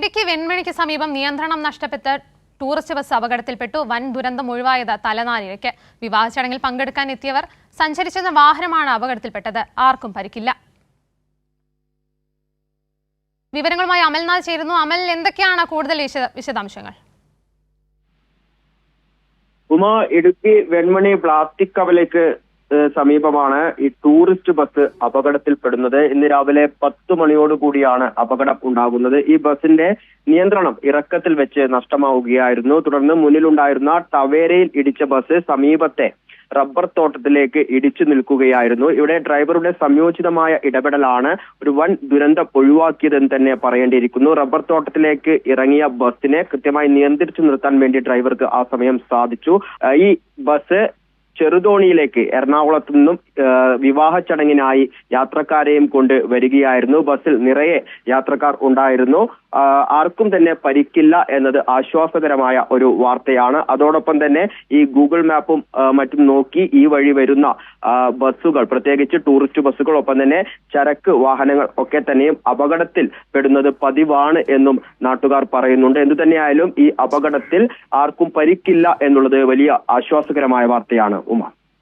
ഇടുക്കി വെൺമണിക്ക് സമീപം നിയന്ത്രണം നഷ്ടപ്പെട്ട ടൂറിസ്റ്റ് ബസ് അപകടത്തിൽപ്പെട്ടു. വൻ ദുരന്തം ഒഴിവായത് തലനാരിഴയ്ക്ക്. വിവാഹ ചടങ്ങിൽ പങ്കെടുക്കാൻ എത്തിയവർ സഞ്ചരിച്ചിരുന്ന വാഹനമാണ് അപകടത്തിൽപ്പെട്ടത്. ആർക്കും പരിക്കില്ല. വിവരങ്ങളുമായി അമൽനാഥ് ചേരുന്നു. അമൽ എന്തൊക്കെയാണ് കൂടുതൽ വിശദ- വിശദാംശങ്ങൾ? ഉമ ഇടുക്കി വെൺമണി പ്ലാസ്റ്റിക് കവലയ്ക്ക് സമീപമാണ് ഈ ടൂറിസ്റ്റ് ബസ് അപകടത്തിൽപ്പെടുന്നത്. ഇന്ന് രാവിലെ പത്ത് മണിയോടുകൂടിയാണ് അപകടം ഉണ്ടാകുന്നത്. ഈ ബസിന്റെ നിയന്ത്രണം ഇറക്കത്തിൽ വെച്ച് നഷ്ടമാവുകയായിരുന്നു. തുടർന്ന് മുന്നിലുണ്ടായിരുന്ന ടവേരയിൽ ഇടിച്ച ബസ് സമീപത്തെ റബ്ബർ തോട്ടത്തിലേക്ക് ഇടിച്ചു നിൽക്കുകയായിരുന്നു. ഇവിടെ ഡ്രൈവറുടെ സംയോജിതമായ ഇടപെടലാണ് ഒരു വൻ ദുരന്തം ഒഴിവാക്കിയതെന്ന് തന്നെ പറയേണ്ടിയിരിക്കുന്നു. റബ്ബർ തോട്ടത്തിലേക്ക് ഇറങ്ങിയ ബസ്സിനെ കൃത്യമായി നിയന്ത്രിച്ചു നിർത്താൻ വേണ്ടി ഡ്രൈവർക്ക് ആ സമയം സാധിച്ചു. ഈ ബസ് ചെറുതോണിയിലേക്ക് എറണാകുളത്തു നിന്നും വിവാഹ ചടങ്ങിനായി യാത്രക്കാരെയും കൊണ്ട് വരികയായിരുന്നു. ബസ്സിൽ നിറയെ യാത്രക്കാർ ഉണ്ടായിരുന്നു. ആർക്കും തന്നെ പരിക്കില്ല എന്നത് ആശ്വാസകരമായ ഒരു വാർത്തയാണ്. അതോടൊപ്പം തന്നെ ഈ ഗൂഗിൾ മാപ്പും മറ്റും നോക്കി ഈ വഴി വരുന്ന ബസ്സുകൾ പ്രത്യേകിച്ച് ടൂറിസ്റ്റ് ബസ്സുകൾ ഒപ്പം തന്നെ ചരക്ക് വാഹനങ്ങൾ ഒക്കെ തന്നെയും അപകടത്തിൽ പെടുന്നത് പതിവാണ് എന്നും നാട്ടുകാർ പറയുന്നുണ്ട്. എന്തു തന്നെയായാലും ഈ അപകടത്തിൽ ആർക്കും പരിക്കില്ല എന്നുള്ളത് വലിയ ആശ്വാസകരമായ വാർത്തയാണ്. ഉമ